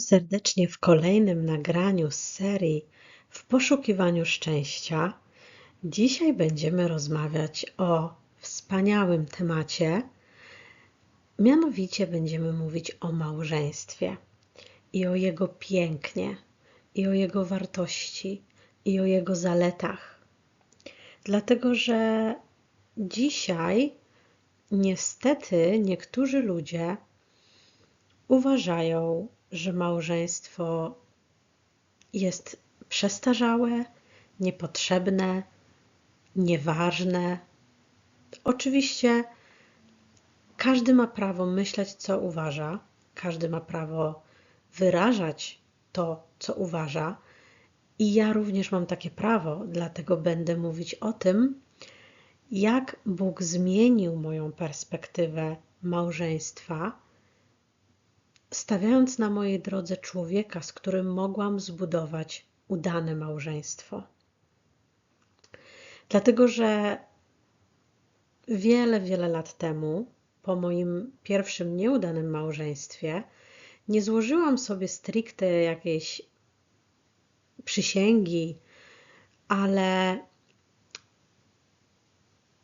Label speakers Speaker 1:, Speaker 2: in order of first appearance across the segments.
Speaker 1: Serdecznie w kolejnym nagraniu z serii W poszukiwaniu szczęścia. Dzisiaj będziemy rozmawiać o wspaniałym temacie. Mianowicie będziemy mówić o małżeństwie i o jego pięknie, i o jego wartości, i o jego zaletach. Dlatego, że dzisiaj niestety niektórzy ludzie uważają, że małżeństwo jest przestarzałe, niepotrzebne, nieważne. Oczywiście każdy ma prawo myśleć, co uważa, każdy ma prawo wyrażać to, co uważa, i ja również mam takie prawo, dlatego będę mówić o tym, jak Bóg zmienił moją perspektywę małżeństwa stawiając na mojej drodze człowieka, z którym mogłam zbudować udane małżeństwo. Dlatego, że wiele, wiele lat temu, po moim pierwszym nieudanym małżeństwie, nie złożyłam sobie stricte jakiejś przysięgi, ale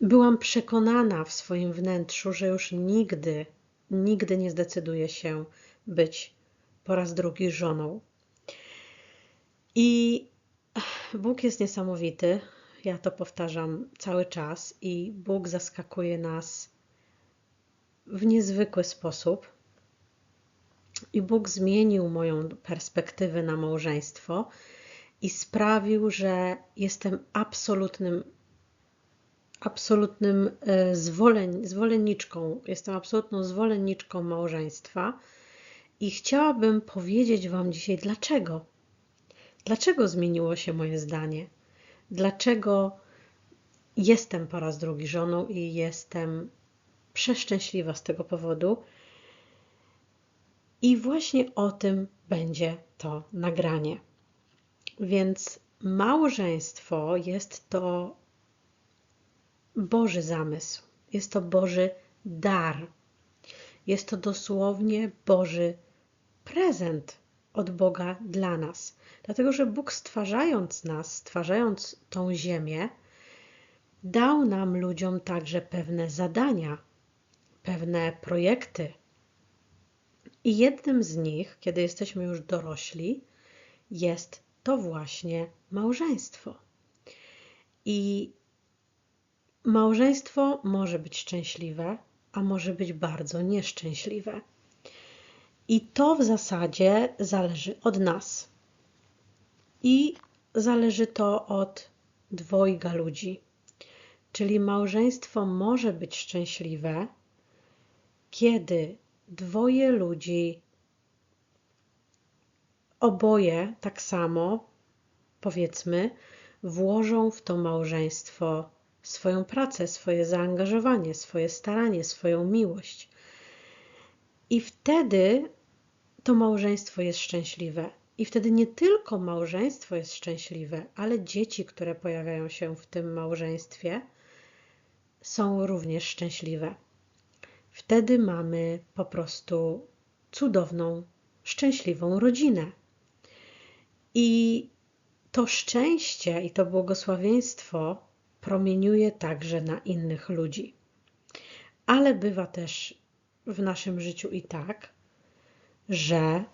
Speaker 1: byłam przekonana w swoim wnętrzu, że już nigdy, nigdy nie zdecyduję się być po raz drugi żoną. I Bóg jest niesamowity. Ja to powtarzam cały czas, i Bóg zaskakuje nas w niezwykły sposób. I Bóg zmienił moją perspektywę na małżeństwo i sprawił, że jestem absolutnym, absolutnym e, zwoleń, zwolenniczką, jestem absolutną zwolenniczką małżeństwa i chciałabym powiedzieć Wam dzisiaj dlaczego. Dlaczego zmieniło się moje zdanie? Dlaczego jestem po raz drugi żoną i jestem przeszczęśliwa z tego powodu? I właśnie o tym będzie to nagranie. Więc małżeństwo jest to Boży zamysł, jest to Boży dar. Jest to dosłownie Boży prezent od Boga dla nas. Dlatego, że Bóg stwarzając nas, stwarzając tą ziemię, dał nam ludziom także pewne zadania, pewne projekty. I jednym z nich, kiedy jesteśmy już dorośli, jest to właśnie małżeństwo. I małżeństwo może być szczęśliwe, a może być bardzo nieszczęśliwe. I to w zasadzie zależy od nas. I zależy to od dwojga ludzi. Czyli małżeństwo może być szczęśliwe, kiedy dwoje ludzi, oboje tak samo, powiedzmy, włożą w to małżeństwo swoją pracę, swoje zaangażowanie, swoje staranie, swoją miłość. I wtedy to małżeństwo jest szczęśliwe. I wtedy nie tylko małżeństwo jest szczęśliwe, ale dzieci, które pojawiają się w tym małżeństwie, są również szczęśliwe. Wtedy mamy po prostu cudowną, szczęśliwą rodzinę. I to szczęście i to błogosławieństwo promieniuje także na innych ludzi. Ale bywa też w naszym życiu i tak, że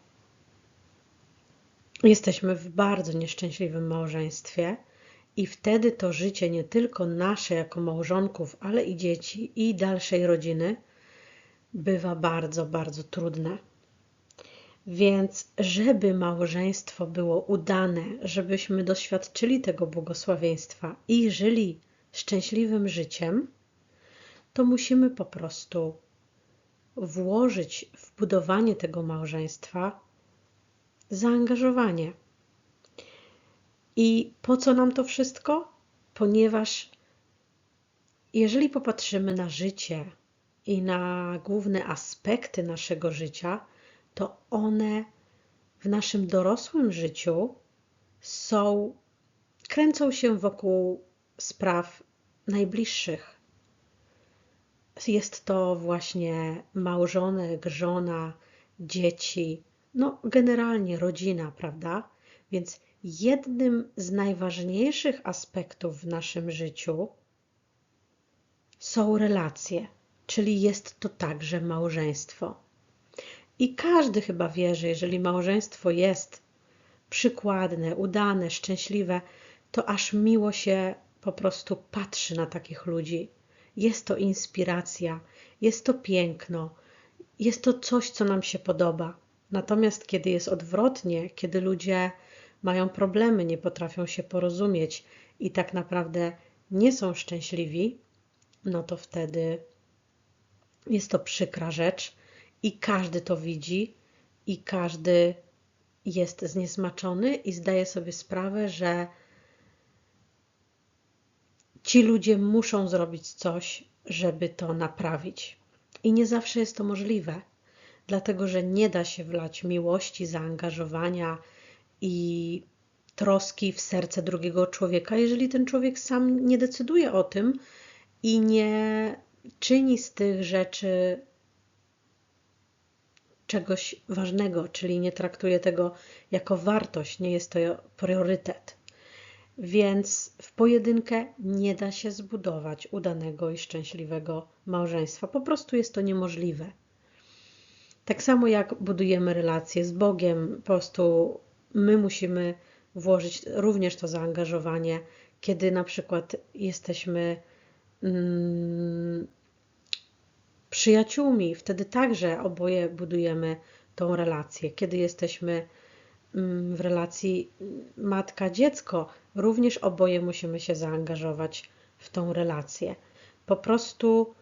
Speaker 1: jesteśmy w bardzo nieszczęśliwym małżeństwie i wtedy to życie nie tylko nasze jako małżonków, ale i dzieci i dalszej rodziny bywa bardzo, bardzo trudne. Więc, żeby małżeństwo było udane, żebyśmy doświadczyli tego błogosławieństwa i żyli szczęśliwym życiem, to musimy po prostu włożyć w budowanie tego małżeństwa zaangażowanie. I po co nam to wszystko? Ponieważ jeżeli popatrzymy na życie i na główne aspekty naszego życia, to one w naszym dorosłym życiu są, kręcą się wokół spraw najbliższych. Jest to właśnie małżonek, żona, dzieci, no generalnie rodzina, prawda? Więc jednym z najważniejszych aspektów w naszym życiu są relacje, czyli jest to także małżeństwo. I każdy chyba wie, że jeżeli małżeństwo jest przykładne, udane, szczęśliwe, to aż miło się po prostu patrzy na takich ludzi. Jest to inspiracja, jest to piękno, jest to coś, co nam się podoba. Natomiast kiedy jest odwrotnie, kiedy ludzie mają problemy, nie potrafią się porozumieć i tak naprawdę nie są szczęśliwi, no to wtedy jest to przykra rzecz i każdy to widzi i każdy jest zniesmaczony i zdaje sobie sprawę, że ci ludzie muszą zrobić coś, żeby to naprawić. I nie zawsze jest to możliwe, dlatego że nie da się wlać miłości, zaangażowania i troski w serce drugiego człowieka, jeżeli ten człowiek sam nie decyduje o tym i nie czyni z tych rzeczy czegoś ważnego, czyli nie traktuje tego jako wartość, nie jest to priorytet. Więc w pojedynkę nie da się zbudować udanego i szczęśliwego małżeństwa. Po prostu jest to niemożliwe. Tak samo jak budujemy relacje z Bogiem, po prostu my musimy włożyć również to zaangażowanie, kiedy na przykład jesteśmy mm, przyjaciółmi, wtedy także oboje budujemy tą relację. Kiedy jesteśmy w relacji matka-dziecko, również oboje musimy się zaangażować w tą relację. Po prostu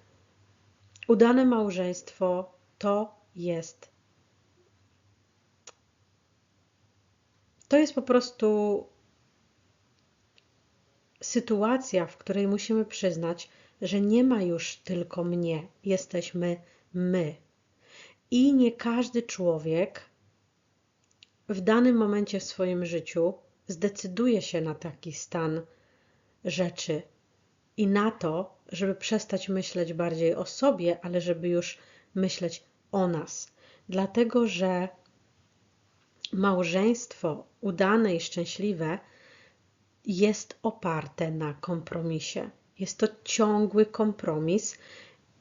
Speaker 1: udane małżeństwo to jest. To jest po prostu sytuacja, w której musimy przyznać, że nie ma już tylko mnie, jesteśmy my. I nie każdy człowiek w danym momencie w swoim życiu zdecyduje się na taki stan rzeczy i na to, żeby przestać myśleć bardziej o sobie, ale żeby już myśleć o nas. Dlatego, że małżeństwo udane i szczęśliwe jest oparte na kompromisie. Jest to ciągły kompromis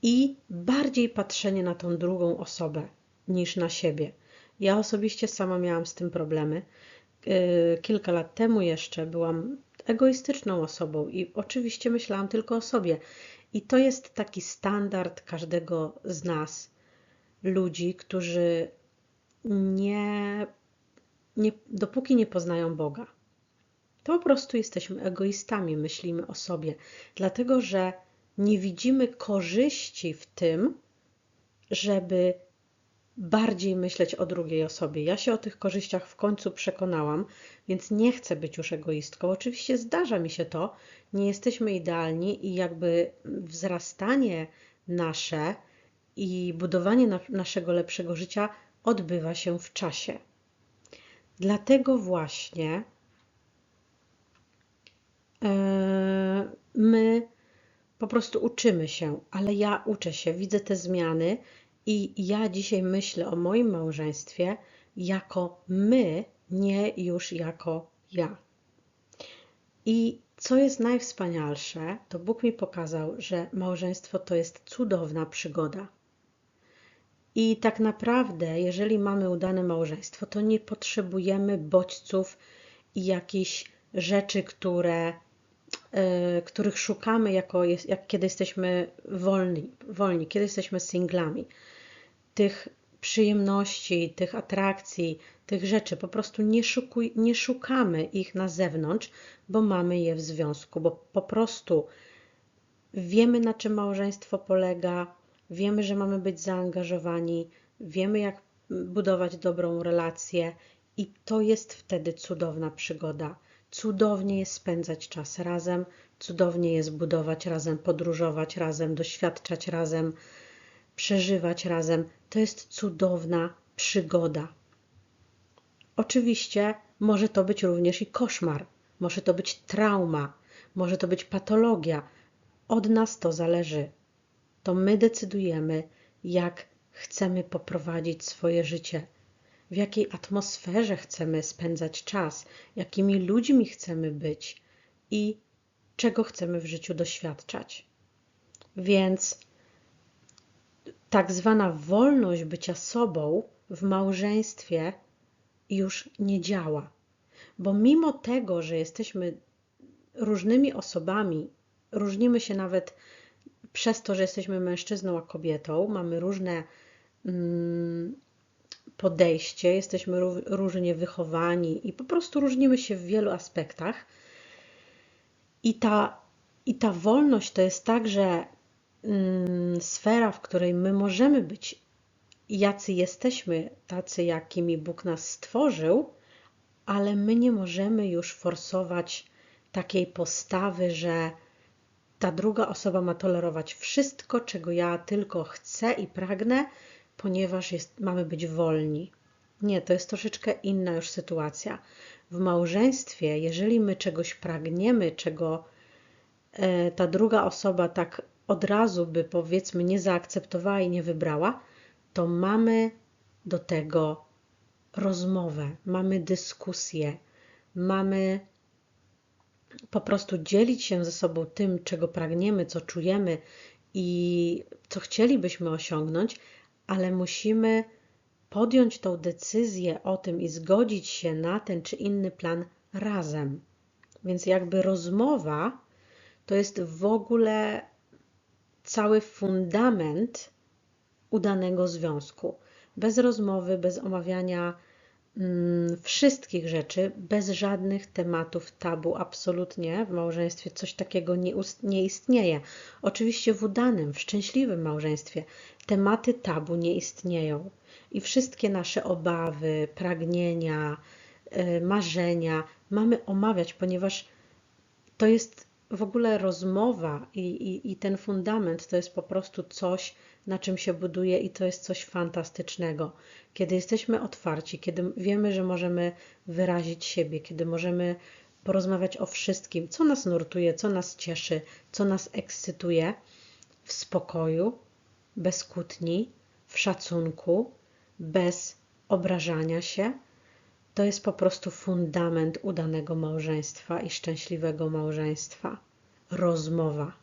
Speaker 1: i bardziej patrzenie na tą drugą osobę niż na siebie. Ja osobiście sama miałam z tym problemy. Yy, kilka lat temu jeszcze byłam egoistyczną osobą i oczywiście myślałam tylko o sobie. I to jest taki standard każdego z nas, ludzi, którzy nie, nie dopóki nie poznają Boga, to po prostu jesteśmy egoistami, myślimy o sobie, dlatego że nie widzimy korzyści w tym, żeby bardziej myśleć o drugiej osobie. Ja się o tych korzyściach w końcu przekonałam, więc nie chcę być już egoistką. Oczywiście zdarza mi się to, nie jesteśmy idealni i jakby wzrastanie nasze i budowanie na naszego lepszego życia odbywa się w czasie. Dlatego właśnie e, my po prostu uczymy się, ale ja uczę się, widzę te zmiany i ja dzisiaj myślę o moim małżeństwie jako my, nie już jako ja. I co jest najwspanialsze, to Bóg mi pokazał, że małżeństwo to jest cudowna przygoda. I tak naprawdę, jeżeli mamy udane małżeństwo, to nie potrzebujemy bodźców i jakichś rzeczy, które, yy, których szukamy, jako jest, jak kiedy jesteśmy wolni, wolni, kiedy jesteśmy singlami. Tych przyjemności, tych atrakcji, tych rzeczy. Po prostu nie, szukuj, nie szukamy ich na zewnątrz, bo mamy je w związku, bo po prostu wiemy, na czym małżeństwo polega, wiemy, że mamy być zaangażowani, wiemy, jak budować dobrą relację, i to jest wtedy cudowna przygoda. Cudownie jest spędzać czas razem, cudownie jest budować razem, podróżować razem, doświadczać razem, przeżywać razem. To jest cudowna przygoda. Oczywiście może to być również i koszmar, może to być trauma, może to być patologia. Od nas to zależy. To my decydujemy, jak chcemy poprowadzić swoje życie. w jakiej atmosferze chcemy spędzać czas, jakimi ludźmi chcemy być i czego chcemy w życiu doświadczać. Więc tak zwana wolność bycia sobą w małżeństwie już nie działa. Bo mimo tego, że jesteśmy różnymi osobami, różnimy się nawet przez to, że jesteśmy mężczyzną a kobietą, mamy różne mm, podejście, jesteśmy różnie wychowani i po prostu różnimy się w wielu aspektach. I ta, i ta wolność to jest także mm, sfera, w której my możemy być jacy jesteśmy, tacy jakimi Bóg nas stworzył, ale my nie możemy już forsować takiej postawy, że ta druga osoba ma tolerować wszystko, czego ja tylko chcę i pragnę, ponieważ jest, mamy być wolni. Nie, to jest troszeczkę inna już sytuacja. W małżeństwie, jeżeli my czegoś pragniemy, czego e, ta druga osoba tak od razu by powiedzmy nie zaakceptowała i nie wybrała, to mamy do tego rozmowę, mamy dyskusję, mamy po prostu dzielić się ze sobą tym, czego pragniemy, co czujemy i co chcielibyśmy osiągnąć, ale musimy podjąć tą decyzję o tym i zgodzić się na ten czy inny plan razem. Więc jakby rozmowa to jest w ogóle cały fundament udanego związku. Bez rozmowy, bez omawiania mm, wszystkich rzeczy, bez żadnych tematów tabu, absolutnie w małżeństwie coś takiego nie, nie istnieje. Oczywiście w udanym, w szczęśliwym małżeństwie tematy tabu nie istnieją i wszystkie nasze obawy, pragnienia, y, marzenia mamy omawiać, ponieważ to jest w ogóle rozmowa i, i, i ten fundament to jest po prostu coś, na czym się buduje i to jest coś fantastycznego. Kiedy jesteśmy otwarci, kiedy wiemy, że możemy wyrazić siebie, kiedy możemy porozmawiać o wszystkim, co nas nurtuje, co nas cieszy, co nas ekscytuje, w spokoju, bez kłótni, w szacunku, bez obrażania się, to jest po prostu fundament udanego małżeństwa i szczęśliwego małżeństwa. Rozmowa.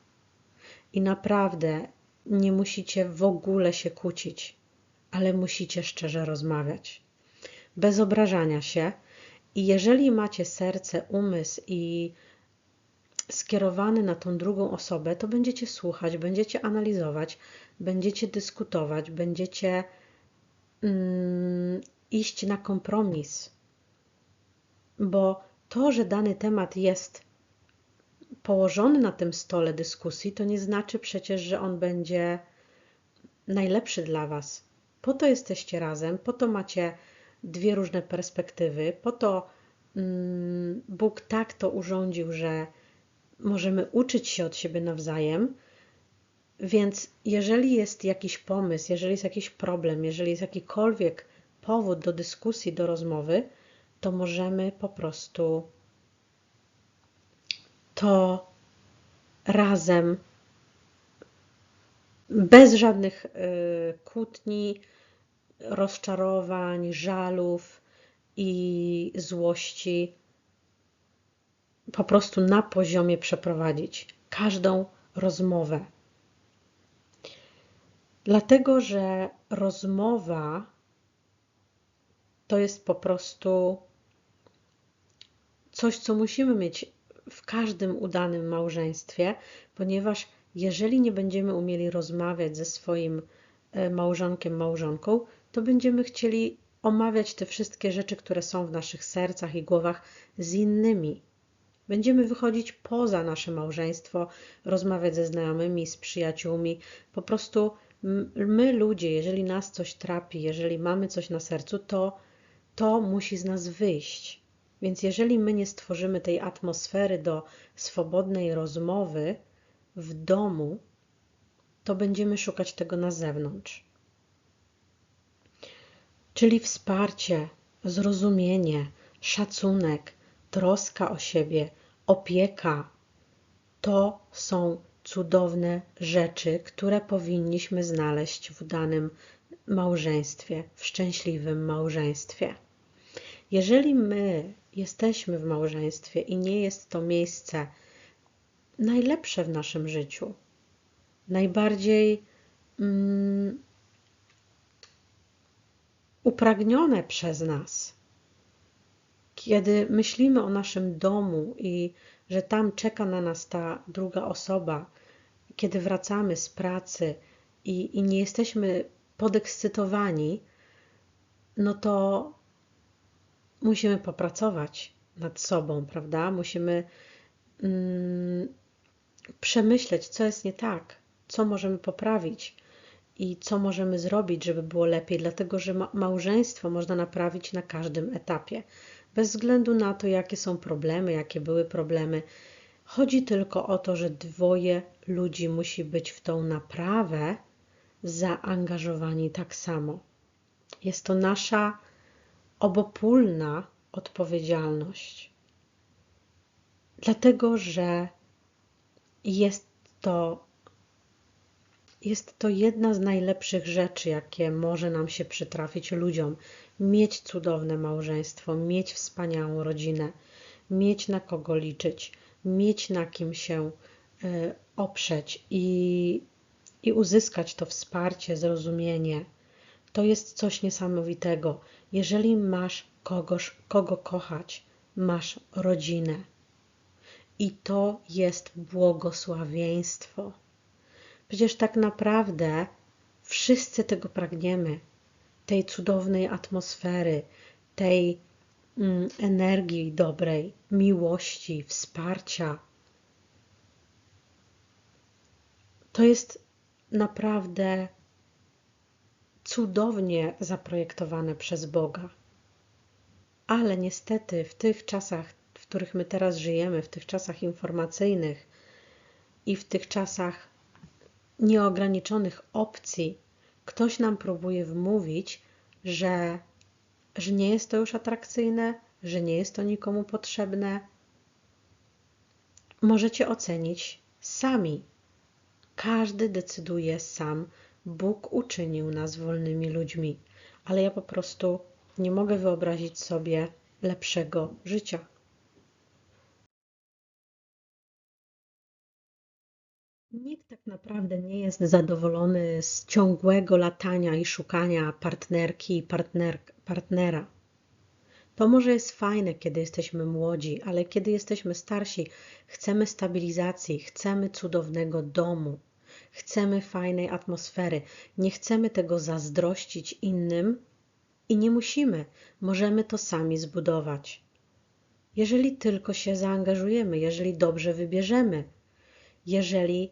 Speaker 1: I naprawdę nie musicie w ogóle się kłócić, ale musicie szczerze rozmawiać. Bez obrażania się. I jeżeli macie serce, umysł i skierowany na tą drugą osobę, to będziecie słuchać, będziecie analizować, będziecie dyskutować, będziecie mm, iść na kompromis. Bo to, że dany temat jest położony na tym stole dyskusji, to nie znaczy przecież, że on będzie najlepszy dla Was. Po to jesteście razem, po to macie dwie różne perspektywy, po to mm, Bóg tak to urządził, że możemy uczyć się od siebie nawzajem. Więc jeżeli jest jakiś pomysł, jeżeli jest jakiś problem, jeżeli jest jakikolwiek powód do dyskusji, do rozmowy, to możemy po prostu to razem, bez żadnych y, kłótni, rozczarowań, żalów i złości, po prostu na poziomie przeprowadzić każdą rozmowę. Dlatego, że rozmowa to jest po prostu coś, co musimy mieć w każdym udanym małżeństwie, ponieważ jeżeli nie będziemy umieli rozmawiać ze swoim e, małżonkiem, małżonką, to będziemy chcieli omawiać te wszystkie rzeczy, które są w naszych sercach i głowach z innymi. Będziemy wychodzić poza nasze małżeństwo, rozmawiać ze znajomymi, z przyjaciółmi. Po prostu my, ludzie, jeżeli nas coś trapi, jeżeli mamy coś na sercu, to to musi z nas wyjść. Więc jeżeli my nie stworzymy tej atmosfery do swobodnej rozmowy w domu, to będziemy szukać tego na zewnątrz. Czyli wsparcie, zrozumienie, szacunek, troska o siebie, opieka to są cudowne rzeczy, które powinniśmy znaleźć w danym małżeństwie, w szczęśliwym małżeństwie. Jeżeli my jesteśmy w małżeństwie i nie jest to miejsce najlepsze w naszym życiu, najbardziej mm, upragnione przez nas, kiedy myślimy o naszym domu i że tam czeka na nas ta druga osoba, kiedy wracamy z pracy i, i nie jesteśmy podekscytowani, no to musimy popracować nad sobą, prawda? Musimy mm, przemyśleć, co jest nie tak, co możemy poprawić i co możemy zrobić, żeby było lepiej, dlatego że ma małżeństwo można naprawić na każdym etapie, bez względu na to, jakie są problemy, jakie były problemy. Chodzi tylko o to, że dwoje ludzi musi być w tą naprawę zaangażowani tak samo. Jest to nasza obopólna odpowiedzialność. Dlatego, że jest to, jest to jedna z najlepszych rzeczy, jakie może nam się przytrafić ludziom. Mieć cudowne małżeństwo, mieć wspaniałą rodzinę, mieć na kogo liczyć, mieć na kim się y, oprzeć i, i uzyskać to wsparcie, zrozumienie. To jest coś niesamowitego. Jeżeli masz kogoś, kogo kochać, masz rodzinę. I to jest błogosławieństwo. Przecież tak naprawdę wszyscy tego pragniemy. Tej cudownej atmosfery, tej mm, energii dobrej, miłości, wsparcia. To jest naprawdę cudownie zaprojektowane przez Boga. Ale niestety w tych czasach, w których my teraz żyjemy, w tych czasach informacyjnych i w tych czasach nieograniczonych opcji, ktoś nam próbuje wmówić, że, że nie jest to już atrakcyjne, że nie jest to nikomu potrzebne. Możecie ocenić sami. Każdy decyduje sam, Bóg uczynił nas wolnymi ludźmi, ale ja po prostu nie mogę wyobrazić sobie lepszego życia. Nikt tak naprawdę nie jest zadowolony z ciągłego latania i szukania partnerki i partner, partnera. To może jest fajne, kiedy jesteśmy młodzi, ale kiedy jesteśmy starsi, chcemy stabilizacji, chcemy cudownego domu, chcemy fajnej atmosfery, nie chcemy tego zazdrościć innym i nie musimy, możemy to sami zbudować. Jeżeli tylko się zaangażujemy, jeżeli dobrze wybierzemy, jeżeli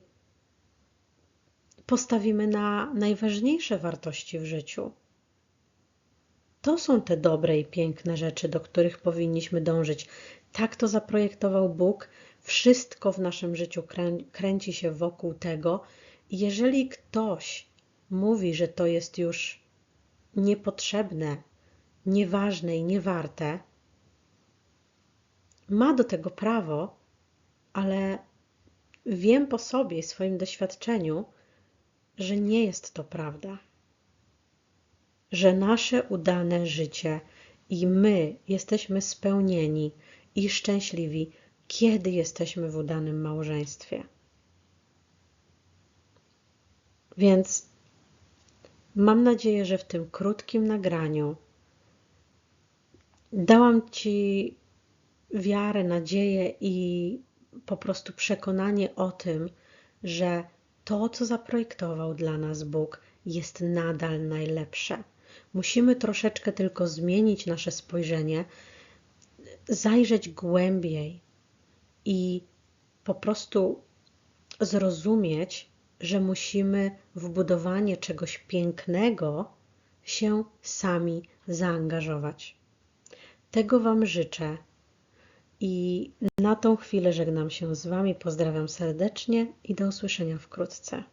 Speaker 1: postawimy na najważniejsze wartości w życiu. To są te dobre i piękne rzeczy, do których powinniśmy dążyć. Tak to zaprojektował Bóg. Wszystko w naszym życiu krę kręci się wokół tego. Jeżeli ktoś mówi, że to jest już niepotrzebne, nieważne i niewarte, ma do tego prawo, ale wiem po sobie i swoim doświadczeniu, że nie jest to prawda. Że nasze udane życie i my jesteśmy spełnieni i szczęśliwi, kiedy jesteśmy w udanym małżeństwie. Więc mam nadzieję, że w tym krótkim nagraniu dałam Ci wiarę, nadzieję i po prostu przekonanie o tym, że to, co zaprojektował dla nas Bóg, jest nadal najlepsze. Musimy troszeczkę tylko zmienić nasze spojrzenie, zajrzeć głębiej i po prostu zrozumieć, że musimy w budowanie czegoś pięknego się sami zaangażować. Tego Wam życzę i na tą chwilę żegnam się z Wami, pozdrawiam serdecznie i do usłyszenia wkrótce.